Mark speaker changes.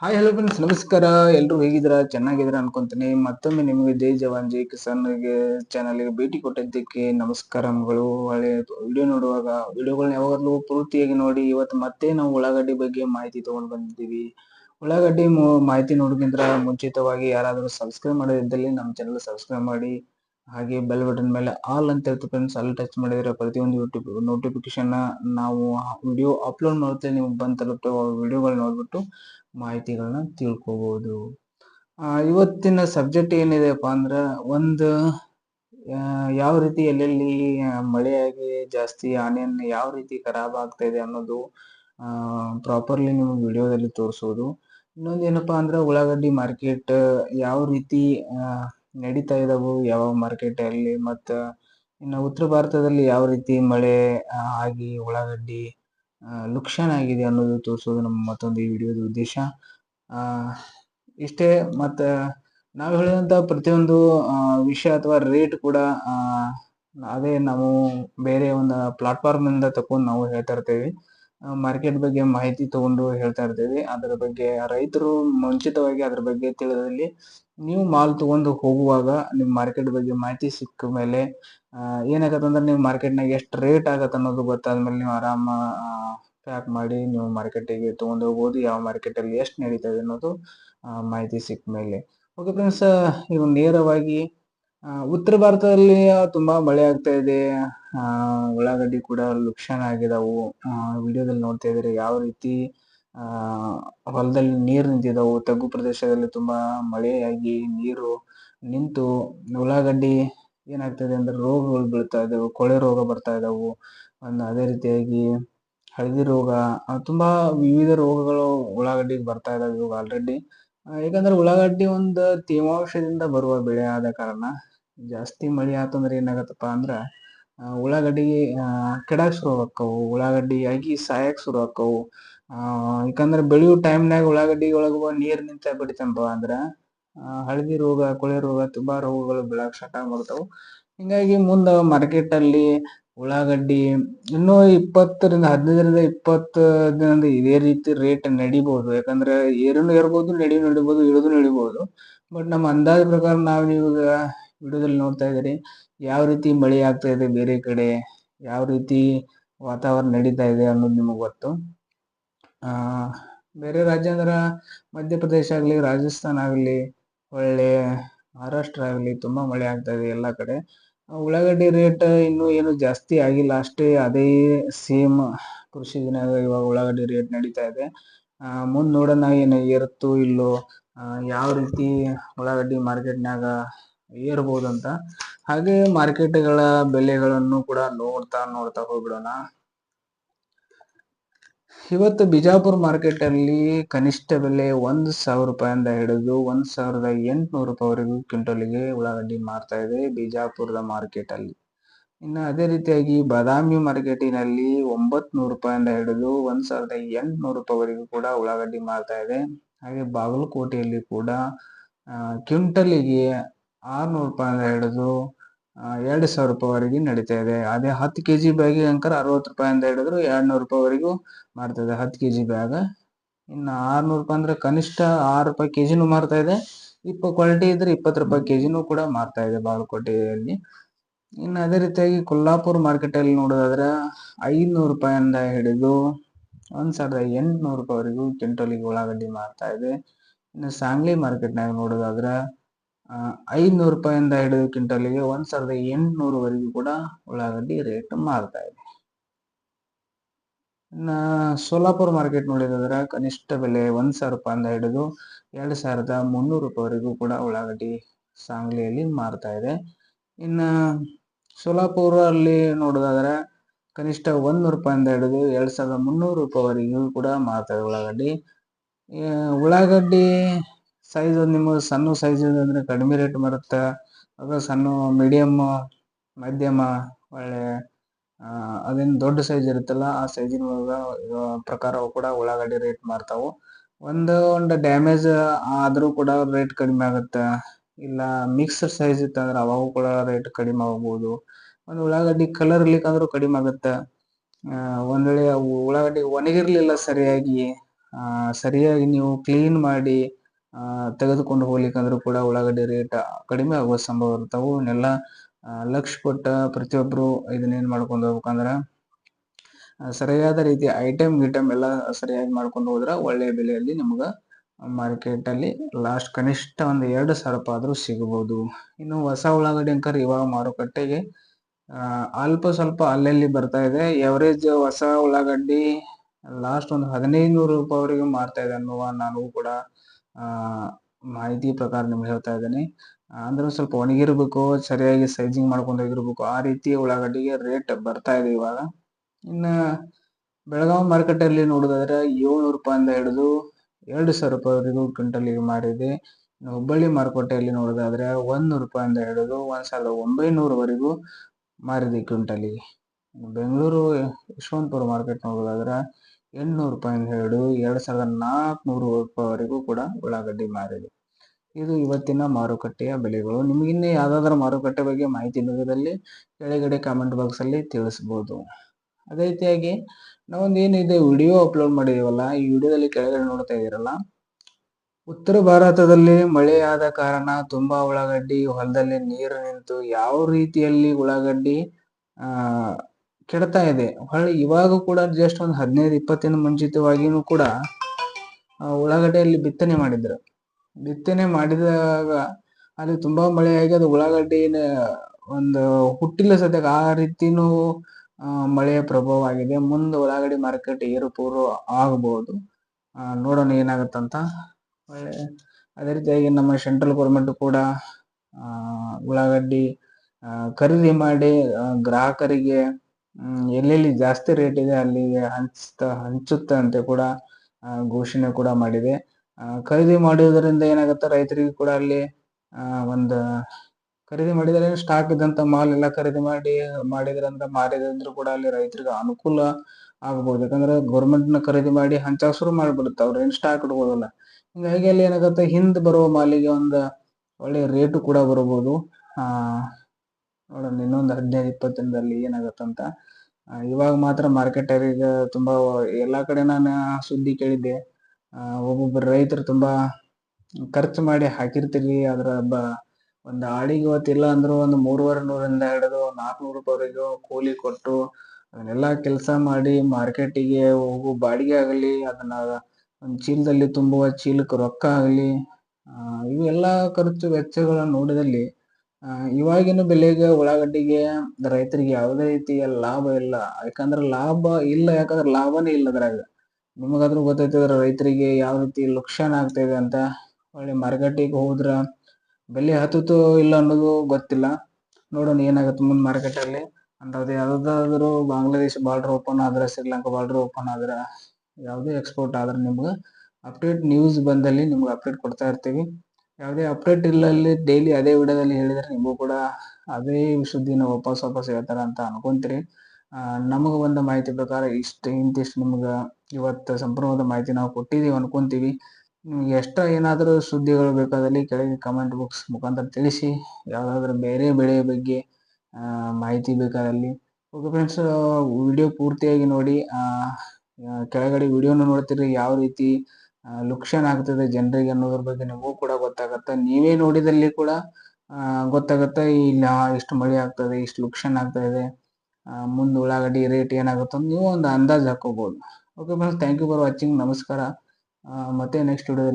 Speaker 1: Hi hello friends ನಮಸ್ಕಾರ. ಎಲ್ಲರೂ ಹೇಗಿದ್ರ ಚೆನ್ನಾಗಿದ್ರ ಅನ್ಕೊಂತೀನಿ. ಮತ್ತೊಮ್ಮೆ ನಿಮಗೆ ಜೈ ಜವಾನ್, ಜೈ ಕಿಸಾನ್ಗೆ ಚಾನಲ್ಗೆ ಭೇಟಿ ಕೊಟ್ಟಿದ್ದಕ್ಕೆ ನಮಸ್ಕಾರಗಳು ಒಳ್ಳೆ ವಿಡಿಯೋ ನೋಡುವಾಗ ವಿಡಿಯೋಗಳನ್ನ ಯಾವಾಗಲೂ ಪೂರ್ತಿಯಾಗಿ ನೋಡಿ, ಇವತ್ತು ಮತ್ತೆ ನಾವು ಉಳ್ಳಾಗಡ್ಡಿ ಬಗ್ಗೆ ಮಾಹಿತಿ ತಗೊಂಡು ಬಂದಿದ್ದೀವಿ. ಉಳ್ಳಾಗಡ್ಡಿ ಮಾಹಿತಿ ನೋಡೋಕ್ಕಿಂತ ಮುಂಚಿತವಾಗಿ ಯಾರಾದರೂ ಸಬ್ಸ್ಕ್ರೈಬ್ ಮಾಡೋದಿದ್ದಲ್ಲಿ ನಮ್ಮ ಚಾನಲ್ ಸಬ್ಸ್ಕ್ರೈಬ್ ಮಾಡಿ, ಹಾಗೆ ಬೆಲ್ ಬಟನ್ ಮೇಲೆ ಆಲ್ ಅಂತ ಇರುತ್ತೆ ಫ್ರೆಂಡ್ಸ್ ಅಲ್ಲಿ ಟಚ್ ಮಾಡಿದ್ರೆ ಪ್ರತಿಯೊಂದು ಯೂಟ್ಯೂಬ್ ನೋಟಿಫಿಕೇಶನ್ ನಾವು ವಿಡಿಯೋ ಅಪ್ಲೋಡ್ ಮಾಡುತ್ತೆ ನಿಮ್ಗೆ ಬಂದು ತಲುಪ್ತೇವೆ ವಿಡಿಯೋಗಳು ನೋಡ್ಬಿಟ್ಟು. ಮಾಹಿತಿಗಳನ್ನ ತಿಳ್ಕೊಬೋದು. ಇವತ್ತಿನ ಸಬ್ಜೆಕ್ಟ್ ಏನಿದೆಪ್ಪ ಅಂದ್ರೆ ಒಂದು ಯಾವ ರೀತಿ ಎಲ್ಲೆಲ್ಲಿ ಮಳೆಯಾಗಿ ಜಾಸ್ತಿ ಹಾನಿಯನ್ನು ಯಾವ ರೀತಿ ಖರಾಬ್ ಆಗ್ತಾ ಇದೆ ಅನ್ನೋದು ಪ್ರಾಪರ್ಲಿ ನಿಮಗೆ ವಿಡಿಯೋದಲ್ಲಿ ತೋರಿಸೋದು. ಇನ್ನೊಂದು ಏನಪ್ಪ ಅಂದ್ರೆ ಉಳ್ಳಾಗಡ್ಡಿ ಮಾರ್ಕೆಟ್ ಯಾವ ರೀತಿ ನಡೀತಾ ಇದಾವು, ಯಾವ ಮಾರ್ಕೆಟ್ ಅಲ್ಲಿ, ಮತ್ತ ಇನ್ನು ಉತ್ತರ ಭಾರತದಲ್ಲಿ ಯಾವ ರೀತಿ ಮಳೆ ಆಗಿ ಉಳ್ಳಾಗಡ್ಡಿ ಲುಕ್ಷಾನ್ ಆಗಿದೆ ಅನ್ನೋದು ತೋರಿಸೋದು ನಮ್ಮ ಮತ್ತೊಂದು ಈ ವಿಡಿಯೋದ ಉದ್ದೇಶ. ಇಷ್ಟೇ, ಮತ್ತು ನಾವು ಹೇಳಿದಂಥ ಪ್ರತಿಯೊಂದು ವಿಷಯ ಅಥವಾ ರೇಟ್ ಕೂಡ ಅದೇ ನಾವು ಬೇರೆ ಒಂದು ಪ್ಲಾಟ್ಫಾರ್ಮಿಂದ ತಗೊಂಡು ನಾವು ಹೇಳ್ತಾ ಇರ್ತೇವೆ. ಮಾರ್ಕೆಟ್ ಬಗ್ಗೆ ಮಾಹಿತಿ ತಗೊಂಡು ಹೇಳ್ತಾ ಇರ್ತೇವೆ. ಅದರ ಬಗ್ಗೆ ರೈತರು ಮುಂಚಿತವಾಗಿ ಅದ್ರ ಬಗ್ಗೆ ತಿಳಿದಲ್ಲಿ ನೀವು ಮಾಲ್ ತಗೊಂಡು ಹೋಗುವಾಗ ನಿಮ್ಮ ಮಾರ್ಕೆಟ್ ಬಗ್ಗೆ ಮಾಹಿತಿ ಸಿಕ್ಕ ಮೇಲೆ ಏನಾಗತ್ತಂದ್ರೆ ನೀವು ಮಾರ್ಕೆಟ್ನಾಗ ಎಷ್ಟು ರೇಟ್ ಆಗತ್ತೆ ಅನ್ನೋದು ಗೊತ್ತಾದ್ಮೇಲೆ ನೀವು ಆರಾಮ ಪ್ಯಾಕ್ ಮಾಡಿ ನೀವು ಮಾರ್ಕೆಟಿಗೆ ತೊಗೊಂಡು ಹೋಗ್ಬೋದು, ಯಾವ ಮಾರ್ಕೆಟಲ್ಲಿ ಎಷ್ಟು ನಡೀತಾ ಇದೆ ಅನ್ನೋದು ಮಾಹಿತಿ ಸಿಕ್ಕ ಮೇಲೆ. ಓಕೆ ಫ್ರೆಂಡ್ಸ್ ಇವು ನೇರವಾಗಿ ಉತ್ತರ ಭಾರತದಲ್ಲಿ ತುಂಬ ಮಳೆ ಆಗ್ತಾ ಇದೆ ಉಳ್ಳಾಗಡ್ಡಿ ಕೂಡ ಲುಕ್ಷಾನ್ ಆಗಿದಾವು. ವಿಡಿಯೋದಲ್ಲಿ ನೋಡ್ತಾ ಇದ್ರೆ ಯಾವ ರೀತಿ ಹೊಲದಲ್ಲಿ ನೀರು ನಿಂತಿದ್ದವು ತಗ್ಗು ಪ್ರದೇಶದಲ್ಲಿ ತುಂಬಾ ಮಳೆಯಾಗಿ ನೀರು ನಿಂತು ಉಳ್ಳಾಗಡ್ಡಿ ಏನಾಗ್ತದೆ ಅಂದ್ರೆ ರೋಗಗಳು ಬೀಳ್ತಾ ಇದ್ದಾವೆ ಕೊಳೆ ರೋಗ ಬರ್ತಾ ಇದ್ದಾವೆ ಒಂದು ಅದೇ ರೀತಿಯಾಗಿ ಹಳದಿ ರೋಗ ತುಂಬ ವಿವಿಧ ರೋಗಗಳು ಉಳ್ಳಾಗಡ್ಡಿಗೆ ಬರ್ತಾ ಇದ್ದಾವೆ ಇವಾಗ ಆಲ್ರೆಡಿ ಯಾಕಂದ್ರೆ ಉಳ್ಳಾಗಡ್ಡಿ ಒಂದು ತೇವಾಂಶದಿಂದ ಬರುವ ಬೆಳೆ ಆದ ಕಾರಣ ಜಾಸ್ತಿ ಮಳೆ ಆತಂದ್ರೆ ಏನಾಗತ್ತಪ್ಪ ಅಂದ್ರೆ ಉಳ್ಳಾಗಡ್ಡಿ ಕೆಡಕ್ಕೆ ಕೆಡಾಕ್ ಶುರು ಆಕ್ಕವು ಉಳ್ಳಾಗಡ್ಡಿ ಆಗಿ ಸಾಯಕ್ ಶುರು ಆಕ್ಕವು ಆ, ಯಾಕಂದ್ರೆ ಬೆಳೆಯೋ ಟೈಮ್ನಾಗ ಉಳ್ಳಾಗಡ್ಡಿ ಒಳಗ ನೀರ್ ನಿಂತ ಬಿಡ್ತಂಪ ಅಂದ್ರ ಹಳದಿ ರೋಗ, ಕೊಳೆ ರೋಗ, ತುಂಬಾ ರೋಗಗಳು ಬೆಳಕ್ ಸ್ಟಾರ್ಟ್ ಮಾಡ್ತಾವು ಹಿಂಗಾಗಿ ಮುಂದ ಮಾರ್ಕೆಟ್ ಅಲ್ಲಿ ಉಳ್ಳಾಗಡ್ಡಿ ಇನ್ನೂ ಇಪ್ಪತ್ತರಿಂದ ಹದಿನೈದರಿಂದ ಇಪ್ಪತ್ತು ದಿನದಿಂದ ಇದೇ ರೀತಿ ರೇಟ್ ನಡಿಬಹುದು ಯಾಕಂದ್ರೆ ಏರುನು ಏರ್ಬೋದು ನಡಿ ನಡಿಬಹುದು ಇಳಿದು ನಡಿಬಹುದು ಬಟ್ ನಮ್ಮ ಅಂದಾಜು ಪ್ರಕಾರ ನಾವು ಇವಾಗ ವಿಡಿಯೋದಲ್ಲಿ ನೋಡ್ತಾ ಇದ್ದೀರಿ, ಯಾವ ರೀತಿ ಮಳೆ ಆಗ್ತಾ ಇದೆ ಬೇರೆ ಕಡೆ, ಯಾವ ರೀತಿ ವಾತಾವರಣ ನಡೀತಾ ಇದೆ ಅನ್ನೋದು ನಿಮಗೆ ಗೊತ್ತು. ಬೇರೆ ರಾಜ್ಯ ಅಂದ್ರ ಮಧ್ಯಪ್ರದೇಶ ಆಗಲಿ, ರಾಜಸ್ಥಾನ್ ಆಗಲಿ, ಒಳ್ಳೆ ಮಹಾರಾಷ್ಟ್ರ ಆಗಲಿ ತುಂಬಾ ಮಳೆ ಇದೆ ಎಲ್ಲಾ ಕಡೆ. ಉಳ್ಳಾಗಡ್ಡಿ ರೇಟ್ ಇನ್ನೂ ಏನು ಜಾಸ್ತಿ ಆಗಿಲ್ಲ, ಅಷ್ಟೇ ಅದೇ ಸೇಮ್ ಕೃಷಿ ದಿನಾಗ ಇವಾಗ ಉಳ್ಳಾಗಡ್ಡಿ ರೇಟ್ ನಡೀತಾ ಇದೆ. ಮುಂದೆ ನೋಡೋಣ ಏನು ಏರುತ್ತೋ ಇಲ್ಲೋ ಯಾವ ರೀತಿ ಉಳ್ಳಾಗಡ್ಡಿ ಮಾರ್ಕೆಟ್ನಾಗ ಅಂತ. ಹಾಗೆ ಮಾರ್ಕೆಟ್ಗಳ ಬೆಲೆಗಳನ್ನು ಕೂಡ ನೋಡ್ತಾ ನೋಡ್ತಾ ಹೋಗ್ಬಿಡೋಣ. ಇವತ್ತು ಬಿಜಾಪುರ ಮಾರ್ಕೆಟ್ ಅಲ್ಲಿ ಕನಿಷ್ಠ ಬೆಲೆ ಒಂದ್ ಸಾವಿರ ರೂಪಾಯಿಂದ ಹಿಡಿದು ಒಂದ್ ಸಾವಿರದ ಎಂಟುನೂರು ರೂಪಾಯಿವರೆಗೂ ಕ್ವಿಂಟಲ್ಗೆ ಉಳ್ಳಾಗಡ್ಡಿ ಮಾರ್ತಾ ಇದೆ ಬಿಜಾಪುರದ ಮಾರ್ಕೆಟ್ ಅಲ್ಲಿ. ಇನ್ನು ಅದೇ ರೀತಿಯಾಗಿ ಬಾದಾಮಿ ಮಾರ್ಕೆಟಿನಲ್ಲಿ ಒಂಬತ್ ನೂರು ರೂಪಾಯಿಂದ ಹಿಡಿದು ಒಂದ್ ಸಾವಿರದ ಎಂಟುನೂರು ರೂಪಾಯಿವರೆಗೂ ಕೂಡ ಉಳ್ಳಾಗಡ್ಡಿ ಮಾರ್ತಾ ಇದೆ. ಹಾಗೆ ಬಾಗಲಕೋಟೆಯಲ್ಲಿ ಕೂಡ ಕ್ವಿಂಟಲಿಗೆ ಆರ್ನೂರು ರೂಪಾಯಿಂದ ಹಿಡಿದು ಎರಡು ಸಾವಿರ ರೂಪಾಯಿವರೆಗೆ ನಡೀತಾ ಇದೆ. ಅದೇ ಹತ್ತು ಕೆ ಜಿ ಬ್ಯಾಗಿ ಅಂಕರ ಅರವತ್ತು ರೂಪಾಯಿಂದ ಹಿಡಿದ್ರು ಎರಡು ನೂರು ರೂಪಾಯಿವರೆಗೂ ಮಾರ್ತಾ ಇದೆ ಹತ್ತು ಕೆ ಜಿ ಬ್ಯಾಗ್. ಇನ್ನು ಆರ್ನೂರು ರೂಪಾಯಿ ಅಂದರೆ ಕನಿಷ್ಠ ಆರು ರೂಪಾಯಿ ಕೆ ಜಿನೂ ಮಾರ್ತಾ ಇದೆ. ಇಪ್ಪ, ಕ್ವಾಲಿಟಿ ಇದ್ರೆ ಇಪ್ಪತ್ತು ರೂಪಾಯಿ ಕೆ ಜಿನೂ ಕೂಡ ಮಾರ್ತಾ ಇದೆ ಬಾಗಲಕೋಟೆಯಲ್ಲಿ. ಇನ್ನು ಅದೇ ರೀತಿಯಾಗಿ ಕೊಲ್ಲಾಪುರ ಮಾರ್ಕೆಟ್ ಅಲ್ಲಿ ನೋಡೋದಾದ್ರೆ ಐನೂರು ರೂಪಾಯಿಂದ ಹಿಡಿದು ಒಂದು ಸಾವಿರದ ಎಂಟುನೂರು ರೂಪಾಯಿವರೆಗೂ ಕ್ವಿಂಟಲಿಗೆ ಉಳ್ಳಾಗಡ್ಡಿ ಮಾರ್ತಾ ಇದೆ. ಇನ್ನು ಸಾಂಗ್ಲಿ ಮಾರ್ಕೆಟ್ನಾಗ ನೋಡೋದಾದ್ರೆ ಐನೂರು ರೂಪಾಯಿಂದ ಹಿಡಿದು ಕ್ವಿಂಟಲ್ಗೆ ಒಂದ್ ಸಾವಿರದ ಎಂಟುನೂರವರೆಗೂ ಕೂಡ ಉಳ್ಳಾಗಡ್ಡಿ ರೇಟ್ ಮಾರ್ತಾ ಇದೆ. ಇನ್ನ ಸೋಲಾಪುರ ಮಾರ್ಕೆಟ್ ನೋಡಿದ್ರೆ ಕನಿಷ್ಠ ಬೆಲೆ ಒಂದ್ ಸಾವಿರ ರೂಪಾಯಿಂದ ಹಿಡಿದು ಎರಡು ಸಾವಿರದ ಮುನ್ನೂರು ರೂಪಾಯಿವರೆಗೂ ಕೂಡ ಉಳ್ಳಾಗಡ್ಡಿ ಸಾಂಗ್ಲಿಯಲ್ಲಿ ಮಾರ್ತಾ ಇದೆ. ಇನ್ನ ಸೋಲಾಪುರ ಅಲ್ಲಿ ನೋಡೋದಾದ್ರೆ ಕನಿಷ್ಠ ಒಂದ್ ರೂಪಾಯಿಂದ ಹಿಡಿದು ಎರಡು ಸಾವಿರದ ಮುನ್ನೂರು ರೂಪಾಯಿವರೆಗೂ ಕೂಡ ಮಾರ್ತಾ ಇದೆ ಉಳ್ಳಾಗಡ್ಡಿ. ಉಳ್ಳಾಗಡ್ಡಿ ಸೈಜ್ ನಿಮಗೆ ಸಣ್ಣ ಸೈಜ್ ಅಂದ್ರೆ ಕಡಿಮೆ ರೇಟ್ ಬರುತ್ತೆ. ಅದು ಸಣ್ಣ ಮೀಡಿಯಮ್ ಮಧ್ಯಮ, ಒಳ್ಳೆ ಅದೇನು ದೊಡ್ಡ ಸೈಜ್ ಇರುತ್ತಲ್ಲ, ಆ ಸೈಜಿನ ಪ್ರಕಾರವು ಕೂಡ ಉಳ್ಳಾಗಡ್ಡಿ ರೇಟ್ ಮಾರ್ತಾವು. ಒಂದು ಒಂದು ಡ್ಯಾಮೇಜ್ ಆದರೂ ಕೂಡ ರೇಟ್ ಕಡಿಮೆ ಆಗುತ್ತೆ. ಇಲ್ಲ ಮಿಕ್ಸ್ಡ್ ಸೈಜ್ ಇತ್ತಂದ್ರೆ ಅವಾಗ ಕೂಡ ರೇಟ್ ಕಡಿಮೆ ಆಗ್ಬೋದು. ಒಂದು ಉಳ್ಳಾಗಡ್ಡಿ ಕಲರ್ ಇರ್ಲಿಕ್ಕಂದ್ರೂ ಕಡಿಮೆ ಆಗುತ್ತೆ. ಒಂದ್ ವೇಳೆ ಉಳ್ಳಾಗಡ್ಡಿ ಒಣಗಿರ್ಲಿಲ್ಲ ಸರಿಯಾಗಿ ಸರಿಯಾಗಿ ನೀವು ಕ್ಲೀನ್ ಮಾಡಿ ತೆಗೆದುಕೊಂಡು ಹೋಗ್ಲಿಕ್ಕಂದ್ರೂ ಕೂಡ ಉಳ್ಳಾಗಡ್ಡಿ ರೇಟ್ ಕಡಿಮೆ ಆಗುವ ಸಂಭವ ಇರ್ತಾವು ಇವನ್ನೆಲ್ಲ ಲಕ್ಷ್ಯ ಲಕ್ಷ ಕೊಟ್ಟ ಪ್ರತಿಯೊಬ್ರು ಇದನ್ನೇನ್ ಮಾಡ್ಕೊಂಡು ಹೋಗ್ಬೇಕಂದ್ರ ಸರಿಯಾದ ರೀತಿ ಐಟಮ್ ಗಿಟಮ್ ಎಲ್ಲ ಸರಿಯಾಗಿ ಮಾಡ್ಕೊಂಡು ಹೋದ್ರೆ ಒಳ್ಳೆಯ ಬೆಲೆಯಲ್ಲಿ ನಿಮ್ಗೆ ಮಾರ್ಕೆಟ್ ಅಲ್ಲಿ ಲಾಸ್ಟ್ ಕನಿಷ್ಠ ಒಂದು ಎರಡು ಸಾವಿರ ರೂಪಾಯಿ ಆದ್ರೂ ಸಿಗಬಹುದು ಇನ್ನು ಹೊಸ ಉಳ್ಳಾಗಡ್ಡಿ ಅಂಕರ್ ಇವಾಗ ಮಾರುಕಟ್ಟೆಗೆ ಅಲ್ಪ ಸ್ವಲ್ಪ ಅಲ್ಲಲ್ಲಿ ಬರ್ತಾ ಇದೆ. ಎವರೇಜ್ ಹೊಸ ಉಳ್ಳಾಗಡ್ಡಿ ಲಾಸ್ಟ್ ಒಂದು ಹದಿನೈದು ನೂರು ರೂಪಾಯಿವರೆಗೂ ಮಾರ್ತಾ ಇದೆ ಅನ್ನುವ ನಾನು ಕೂಡ ಮಾಹಿತಿ ಪ್ರಕಾರ ನಿಮ್ಗೆ ಹೇಳ್ತಾ ಇದ್ದೀನಿ. ಅಂದ್ರೆ ಸ್ವಲ್ಪ ಒಣಗಿರ್ಬೇಕು, ಸರಿಯಾಗಿ ಸೈಜಿಂಗ್ ಮಾಡ್ಕೊಂಡು ಹೋಗಿರ್ಬೇಕು. ಆ ರೀತಿ ಉಳ್ಳಾಗಡ್ಡಿಗೆ ರೇಟ್ ಬರ್ತಾ ಇದೆ ಇವಾಗ. ಇನ್ನ ಬೆಳಗಾವಿ ಮಾರುಕಟ್ಟೆಯಲ್ಲಿ ನೋಡೋದಾದ್ರೆ ಏಳ್ನೂರು ರೂಪಾಯಿಂದ ಹಿಡಿದು ಎರಡು ಸಾವಿರ ರೂಪಾಯಿವರೆಗೂ ಕ್ವಿಂಟಲಿಗೆ ಮಾರಿದೆ. ಹುಬ್ಬಳ್ಳಿ ಮಾರುಕಟ್ಟೆಯಲ್ಲಿ ನೋಡೋದಾದ್ರೆ ಒಂದು ನೂರು ರೂಪಾಯಿಂದ ಹಿಡಿದು ಒಂದು ಸಾವಿರದ ಒಂಬೈನೂರವರೆಗೂ ಮಾರಿದೆ ಕ್ವಿಂಟಲಿಗೆ ಬೆಂಗಳೂರು ಯಶವಂತಪುರ ಮಾರ್ಕೆಟ್ ನೋಡೋದಾದ್ರೆ ಎಂಟ್ನೂರು ರೂಪಾಯಿಂದ ಎರಡು ಎರಡು ಸಾವಿರದ ನಾಲ್ಕುನೂರು ರೂಪಾಯಿವರೆಗೂ ಕೂಡ ಉಳ್ಳಾಗಡ್ಡಿ ಮಾರಿದೆ. ಇದು ಇವತ್ತಿನ ಮಾರುಕಟ್ಟೆಯ ಬೆಲೆಗಳು. ನಿಮಗಿನ್ನೂ ಯಾವುದಾದ್ರೂ ಮಾರುಕಟ್ಟೆ ಬಗ್ಗೆ ಮಾಹಿತಿ ಬೇಕಾದಲ್ಲಿ ಕೆಳಗಡೆ ಕಾಮೆಂಟ್ ಬಾಕ್ಸ್ ಅಲ್ಲಿ ತಿಳಿಸ್ಬೋದು. ಅದೇ ರೀತಿಯಾಗಿ ನಾವೊಂದು ಏನಿದೆ ವಿಡಿಯೋ ಅಪ್ಲೋಡ್ ಮಾಡಿದೀವಲ್ಲ, ಈ ವಿಡಿಯೋದಲ್ಲಿ ಕೆಳಗಡೆ ನೋಡ್ತಾ ಇದ್ದೀರಲ್ಲ, ಉತ್ತರ ಭಾರತದಲ್ಲಿ ಮಳೆಯಾದ ಕಾರಣ ತುಂಬಾ ಉಳ್ಳಾಗಡ್ಡಿ ಹೊಲದಲ್ಲಿ ನೀರು ನಿಂತು ಯಾವ ರೀತಿಯಲ್ಲಿ ಉಳ್ಳಾಗಡ್ಡಿ ಕೆಡ್ತಾ ಇದೆ. ಹೊಳ್ಳಿ ಇವಾಗ ಕೂಡ ಜಸ್ಟ್ ಒಂದು ಹದಿನೈದು ಇಪ್ಪತ್ತಿನ ಮುಂಚಿತವಾಗಿಯೂ ಕೂಡ ಉಳ್ಳಾಗಡ್ಡೆಯಲ್ಲಿ ಬಿತ್ತನೆ ಮಾಡಿದ್ರು. ಬಿತ್ತನೆ ಮಾಡಿದಾಗ ಅಲ್ಲಿ ತುಂಬಾ ಮಳೆಯಾಗಿ ಅದು ಉಳ್ಳಾಗಡ್ಡಿನ ಒಂದು ಹುಟ್ಟಿಲ್ಲ ಸದ್ಯಕ್ಕೆ. ಆ ರೀತಿನೂ ಮಳೆಯ ಪ್ರಭಾವ ಆಗಿದೆ. ಮುಂದೆ ಉಳ್ಳಾಗಡ್ಡೆ ಮಾರ್ಕೆಟ್ ಏರುಪೂರು ಆಗಬಹುದು ನೋಡೋಣ ಏನಾಗುತ್ತಂತ. ಒಳ್ಳೆ, ಅದೇ ರೀತಿಯಾಗಿ ನಮ್ಮ ಸೆಂಟ್ರಲ್ ಗೌರ್ಮೆಂಟ್ ಕೂಡ ಉಳ್ಳಾಗಡ್ಡಿ ಖರೀದಿ ಮಾಡಿ ಗ್ರಾಹಕರಿಗೆ ಎಲ್ಲೆಲ್ಲಿ ಜಾಸ್ತಿ ರೇಟ್ ಇದೆ ಅಲ್ಲಿಗೆ ಹಂಚ್ತಾ, ಹಂಚುತ್ತೆ ಅಂತ ಕೂಡ ಘೋಷಣೆ ಕೂಡ ಮಾಡಿದೆ. ಖರೀದಿ ಮಾಡುವುದರಿಂದ ಏನಾಗುತ್ತೆ, ರೈತರಿಗೆ ಕೂಡ ಅಲ್ಲಿ ಒಂದು ಖರೀದಿ ಮಾಡಿದರೆ ಸ್ಟಾಕ್ ಇದ್ದಂತ ಮಾಲ್ ಎಲ್ಲ ಖರೀದಿ ಮಾಡಿ ಮಾಡಿದ್ರಂದ್ರ ಮಾರಿದ್ರು ಕೂಡ ಅಲ್ಲಿ ರೈತರಿಗೆ ಅನುಕೂಲ ಆಗಬಹುದು ಯಾಕಂದ್ರೆ ಗೌರ್ಮೆಂಟ್ನ ಖರೀದಿ ಮಾಡಿ ಹಂಚಾಕ್ ಶುರು ಮಾಡ್ಬಿಡುತ್ತೆ, ಅವ್ರು ಏನ್ ಸ್ಟಾಕ್ ಇಡ್ಬೋದಲ್ಲ. ಹಿಂಗಾಗಿ ಅಲ್ಲಿ ಏನಾಗುತ್ತೆ, ಹಿಂದ್ ಬರುವ ಮಾಲಿಗೆ ಒಂದು ಒಳ್ಳೆ ರೇಟು ಕೂಡ ಬರ್ಬೋದು. ಆ ನೋಡೋಣ, ಇನ್ನೊಂದು ಹದಿನೈದು ಇಪ್ಪತ್ತು ದಿನದಲ್ಲಿ ಏನಾಗತ್ತಂತ ಇವಾಗ ಮಾತ್ರ ಮಾರ್ಕೆಟ್ ತುಂಬ ಎಲ್ಲಾ ಕಡೆ ನಾನು ಸುದ್ದಿ ಕೇಳಿದ್ದೆ. ಒಬ್ಬೊಬ್ಬರು ರೈತರು ತುಂಬಾ ಖರ್ಚು ಮಾಡಿ ಹಾಕಿರ್ತೀರಿ ಅದರ ಬ, ಒಂದು ಆಳಿಗೆ ಇವತ್ತಿಲ್ಲ ಅಂದ್ರು ಒಂದು ಮೂರುವರೆ ನೂರಿಂದ ಹಿಡಿದು ನಾಲ್ಕುನೂರು ರೂಪಾಯಿವರೆಗೂ ಕೂಲಿ ಕೊಟ್ಟು ಅದನ್ನೆಲ್ಲ ಕೆಲಸ ಮಾಡಿ ಮಾರ್ಕೆಟಿಗೆ ಹೋಗು ಬಾಡಿಗೆ ಆಗಲಿ, ಅದನ್ನ ಒಂದು ಚೀಲದಲ್ಲಿ ತುಂಬುವ ಚೀಲಕ್ಕೆ ರೊಕ್ಕ ಆಗಲಿ ಇವೆಲ್ಲ ಖರ್ಚು ವೆಚ್ಚಗಳನ್ನು ನೋಡಿದಲ್ಲಿ ಆ, ಇವಾಗಿನ ಬೆಲೆಗೆ ಉಳ್ಳಾಗಡ್ಡಿಗೆ ರೈತರಿಗೆ ಯಾವುದೇ ರೀತಿಯ ಲಾಭ ಇಲ್ಲ. ಯಾಕಂದ್ರೆ ಲಾಭ ಇಲ್ಲ ಯಾಕಂದ್ರೆ ಲಾಭನೇ ಇಲ್ಲ ಅದ್ರಾಗ. ನಿಮಗಾದ್ರೂ ಗೊತ್ತೈತಂದ್ರೆ ರೈತರಿಗೆ ಯಾವ ರೀತಿ ಲುಕ್ಷಾನ್ ಆಗ್ತಿದೆ ಅಂತ ಒಳ್ಳೆ ಮಾರ್ಕೆಟಿಗೆ ಹೋದ್ರ ಬೆಲೆ ಹತ್ತುತ್ತೋ ಇಲ್ಲ ಅನ್ನೋದು ಗೊತ್ತಿಲ್ಲ. ನೋಡೋಣ ಏನಾಗುತ್ತೆ ಮುಂದೆ ಮಾರ್ಕೆಟ್ ಅಲ್ಲಿ ಅಂಥದ್ದು ಯಾವ್ದಾದ್ರು ಬಾಂಗ್ಲಾದೇಶ ಬಾರ್ಡರ್ ಓಪನ್ ಆದ್ರೆ ಶ್ರೀಲಂಕಾ ಬಾರ್ಡರ್ ಓಪನ್ ಆದ್ರೆ ಯಾವುದೇ ಎಕ್ಸ್ಪೋರ್ಟ್ ಆದ್ರೆ ನಿಮ್ಗೆ ಅಪ್ಡೇಟ್ ನ್ಯೂಸ್ ಬಂದಲ್ಲಿ ನಿಮ್ಗೆ ಅಪ್ಡೇಟ್ ಕೊಡ್ತಾ ಇರ್ತೀವಿ. ಯಾವುದೇ ಅಪ್ಡೇಟ್ ಇಲ್ಲಲ್ಲಿ ಡೈಲಿ ಅದೇ ವಿಡಿಯೋದಲ್ಲಿ ಹೇಳಿದರೆ ನಿಮಗೂ ಕೂಡ ಅದೇ ಸುದ್ದಿನ ವಾಪಸ್ ವಾಪಸ್ ಹೇಳ್ತಾರೆ ಅಂತ ಅನ್ಕೊಂತೀರಿ. ನಮಗೆ ಒಂದು ಮಾಹಿತಿ ಪ್ರಕಾರ ಇಷ್ಟು ಇಂತಿಷ್ಟು ನಿಮ್ಗೆ ಇವತ್ತು ಸಂಪೂರ್ಣವಾದ ಮಾಹಿತಿ ನಾವು ಕೊಟ್ಟಿದ್ದೀವಿ ಅನ್ಕೊಂತೀವಿ. ನಿಮ್ಗೆ ಎಷ್ಟ ಏನಾದರೂ ಸುದ್ದಿಗಳು ಬೇಕಾದಲ್ಲಿ ಕೆಳಗೆ ಕಮೆಂಟ್ ಬಾಕ್ಸ್ ಮುಖಾಂತರ ತಿಳಿಸಿ, ಯಾವುದಾದ್ರೂ ಬೇರೆ ಬೆಳೆ ಬಗ್ಗೆ ಮಾಹಿತಿ ಬೇಕಾದಲ್ಲಿ. ಓಕೆ ಫ್ರೆಂಡ್ಸ್ ವಿಡಿಯೋ ಪೂರ್ತಿಯಾಗಿ ನೋಡಿ ಕೆಳಗಡೆ ವಿಡಿಯೋನ ನೋಡ್ತೀರಿ ಯಾವ ರೀತಿ ಲುಕ್ಷನ್ ಆಗ್ತದೆ ಜನರಿಗೆ ಅನ್ನೋದ್ರ ಬಗ್ಗೆ ನಿಮಗೂ ಕೂಡ ಗೊತ್ತಾಗತ್ತೆ. ನೀವೇ ನೋಡಿದಲ್ಲಿ ಕೂಡ ಗೊತ್ತಾಗತ್ತೆ ಇಲ್ಲ ಇಷ್ಟು ಮಳೆ ಆಗ್ತದೆ ಇಷ್ಟು ಲುಕ್ಷನ್ ಆಗ್ತಾ ಇದೆ ಮುಂದೆ ಉಳ್ಳಾಗಡ್ಡಿ ರೇಟ್ ಏನಾಗುತ್ತೆ ನೀವು ಒಂದು ಅಂದಾಜು ಹಾಕೋಬಹುದು okay friends thank you for watching ನಮಸ್ಕಾರ. ಮತ್ತೆ ನೆಕ್ಸ್ಟ್ ವಿಡಿಯೋದಲ್ಲಿ